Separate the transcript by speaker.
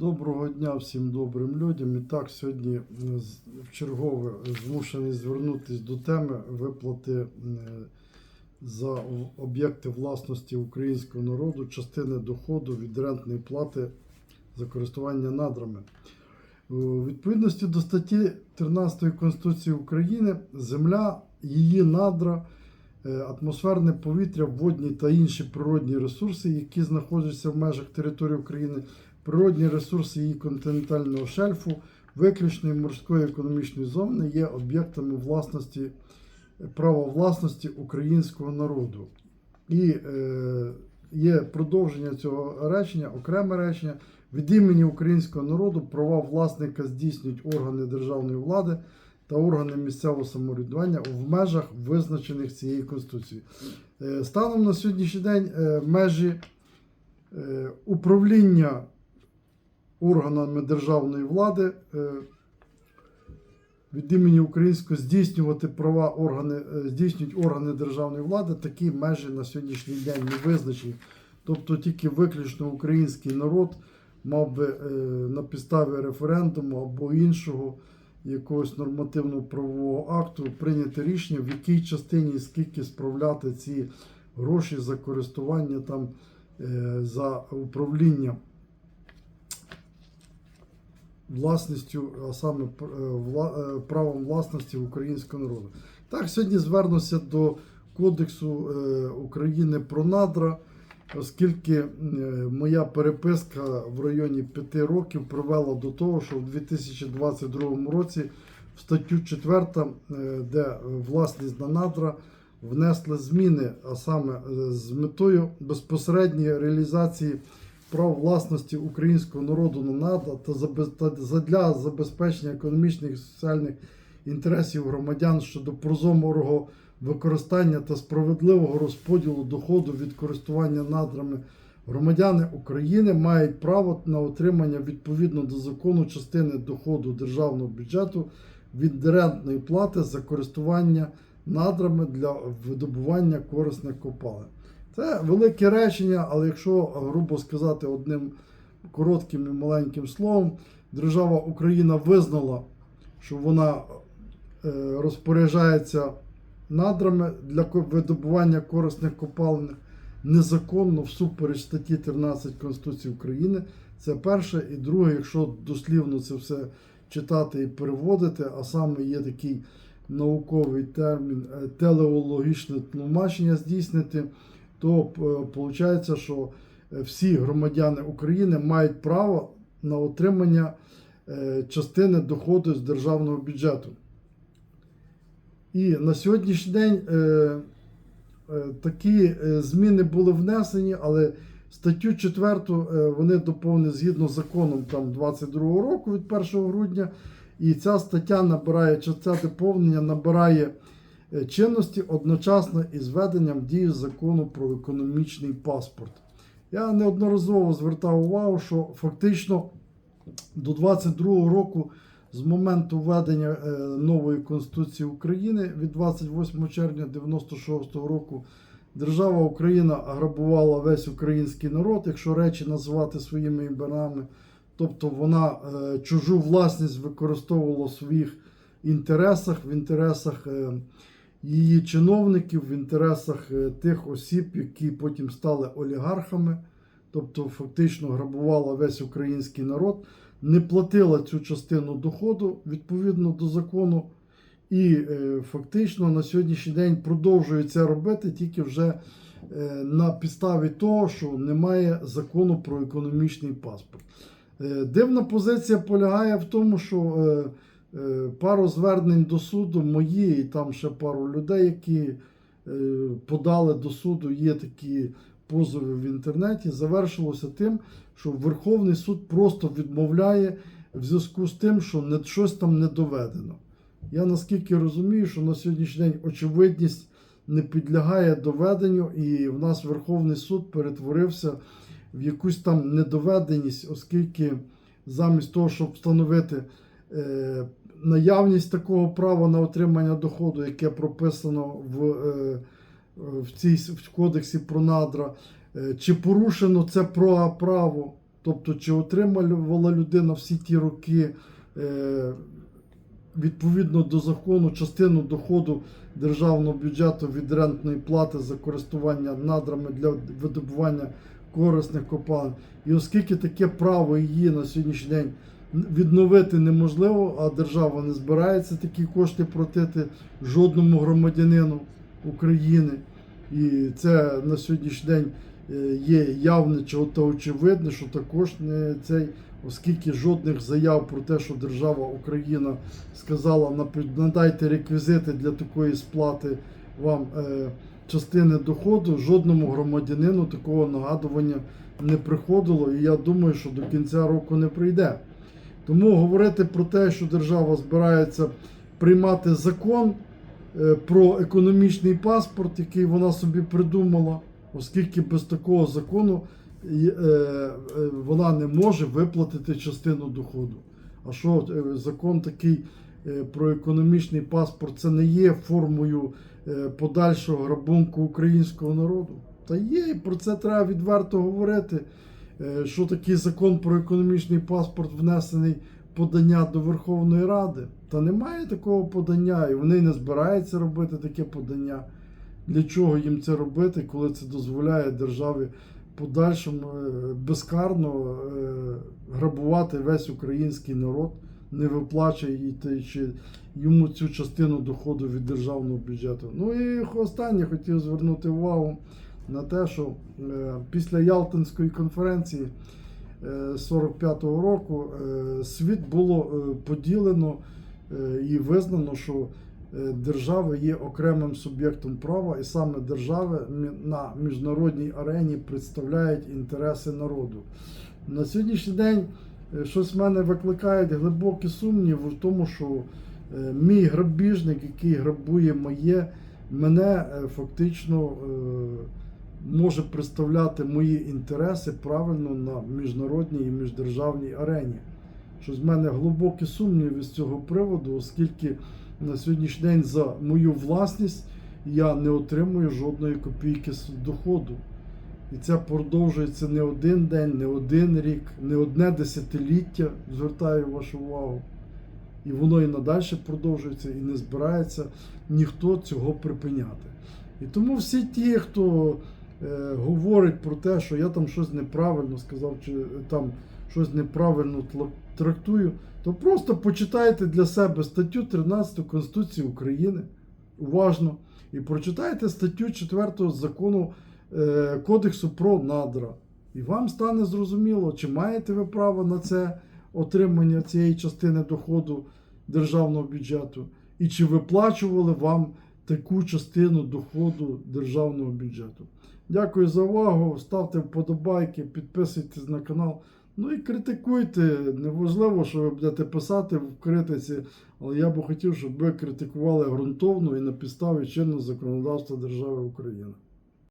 Speaker 1: Доброго дня всім добрим людям. І так, сьогодні е, з- вчергове змушений звернутися до теми виплати е, за об'єкти власності українського народу, частини доходу від рентної плати за користування надрами. У відповідності до статті 13 Конституції України земля, її надра, е, атмосферне повітря, водні та інші природні ресурси, які знаходяться в межах території України, природні ресурси її континентального шельфу, виключної морської економічної зони є об'єктами власності, права власності українського народу. І е, є продовження цього речення, окреме речення. Від імені українського народу права власника здійснюють органи державної влади та органи місцевого самоврядування в межах, визначених цією Конституцією. Е, Станом на сьогоднішній день е, межі е, управління органами державної влади е, від імені українського здійснювати права органи, е, здійснюють органи державної влади, такі межі на сьогоднішній день не визначені. Тобто тільки виключно український народ мав би е, на підставі референдуму або іншого якогось нормативного правового акту прийняти рішення, в якій частині скільки справляти ці гроші за користування там за управління власністю, а саме е, е, правом власності українського народу. Так, сьогодні звернуся до Кодексу е, України про надра, оскільки моя переписка в районі 5 років привела до того, що в 2022 році в статтю 4, е, де власність на надра, внесли зміни, а саме з метою безпосередньої реалізації прав власності українського народу на надра та задля забезпечення економічних і соціальних інтересів громадян щодо прозорого використання та справедливого розподілу доходу від користування надрами громадяни України мають право на отримання відповідно до закону частини доходу державного бюджету від рентної плати за користування надрами для видобування корисних копалин. Це велике речення, але якщо грубо сказати одним коротким і маленьким словом, держава Україна визнала, що вона е, розпоряджається надрами для видобування корисних копалин незаконно всупереч статті 13 Конституції України. Це перше. І друге, якщо дослівно це все читати і переводити, а саме є такий науковий термін е, телеологічне тлумачення здійснити, то виходить, що е, всі громадяни України мають право на отримання е, частини доходу з державного бюджету. І на сьогоднішній день е, е, такі е, зміни були внесені, але статтю 4 е, вони доповнені згідно з законом там 22 року від 1 грудня. І ця стаття набирає, чи це доповнення набирає е, чинності одночасно із введенням в дію закону про економічний паспорт. Я неодноразово звертав увагу, що фактично до 22 року, з моменту введення е, нової Конституції України від 28 червня 96 року, держава Україна грабувала весь український народ, якщо речі називати своїми іменами. Тобто вона е, чужу власність використовувала в своїх інтересах, в інтересах е, її чиновників, в інтересах е, тих осіб, які потім стали олігархами, тобто фактично грабувала весь український народ, не платила цю частину доходу відповідно до закону. І е, фактично на сьогоднішній день продовжує це робити тільки вже е, на підставі того, що немає закону про економічний паспорт. Дивна позиція полягає в тому, що пару звернень до суду мої і там ще пару людей, які е, подали до суду, є такі позови в інтернеті, завершилося тим, що Верховний суд просто відмовляє в зв'язку з тим, що щось там не доведено. Я наскільки розумію, що на сьогоднішній день очевидність не підлягає доведенню, і в нас Верховний суд перетворився в якусь там недоведеність, оскільки замість того, щоб встановити е, наявність такого права на отримання доходу, яке прописано в, е, в цій в кодексі про надра, е, чи порушено це право Тобто, чи отримувала людина всі ті роки е, відповідно до закону частину доходу державного бюджету від рентної плати за користування надрами для видобування корисних копалин. І оскільки таке право її на сьогоднішній день відновити неможливо, а держава не збирається такі кошти платити жодному громадянину України. І це на сьогоднішній день е, є явне та очевидне, що також не цей, оскільки жодних заяв про те, що держава Україна сказала, «Напи- надайте реквізити для такої сплати вам е, частини доходу, жодному громадянину такого нагадування не приходило, і я думаю, що до кінця року не прийде. Тому говорити про те, що держава збирається приймати закон е, про економічний паспорт, який вона собі придумала, оскільки без такого закону е, е, вона не може виплатити частину доходу. А що закон такий про економічний паспорт це не є формою подальшого грабунку українського народу? Та є, і про це треба відверто говорити. Е, Що такий закон про економічний паспорт внесений подання до Верховної Ради? Та немає такого подання, і вони не збираються робити таке подання. Для чого їм це робити, коли це дозволяє державі подальшому е, безкарно е, грабувати весь український народ, не виплачуючи йому цю частину доходу від державного бюджету. Ну і останнє хотів звернути увагу на те, що е, після Ялтинської конференції е, 45-го року е, світ було е, поділено е, і визнано, що е, держави є окремим суб'єктом права, і саме держави на міжнародній арені представляють інтереси народу. На сьогоднішній день е, щось в мене викликає глибокі сумніви в тому, що е, мій грабіжник, який грабує моє, мене е, фактично е, може представляти мої інтереси правильно на міжнародній і міждержавній арені. Щось в мене глибокі сумніви з цього приводу, оскільки на сьогоднішній день за мою власність я не отримую жодної копійки з доходу. І це продовжується не один день, не один рік, не одне десятиліття, звертаю вашу увагу. І воно і надалі продовжується, і не збирається ніхто цього припиняти. І тому всі ті, хто говорить про те, що я там щось неправильно сказав, чи там щось неправильно трактую, то просто почитайте для себе статтю 13 Конституції України уважно і прочитайте статтю 4 закону е, Кодексу про надра. І вам стане зрозуміло, чи маєте ви право на це отримання цієї частини доходу державного бюджету, і чи виплачували вам таку частину доходу державного бюджету. Дякую за увагу. Ставте вподобайки, підписуйтесь на канал. Ну і критикуйте. Неважливо, що ви будете писати в критиці, але я би хотів, щоб ви критикували ґрунтовно і на підставі чинного законодавства держави Україна.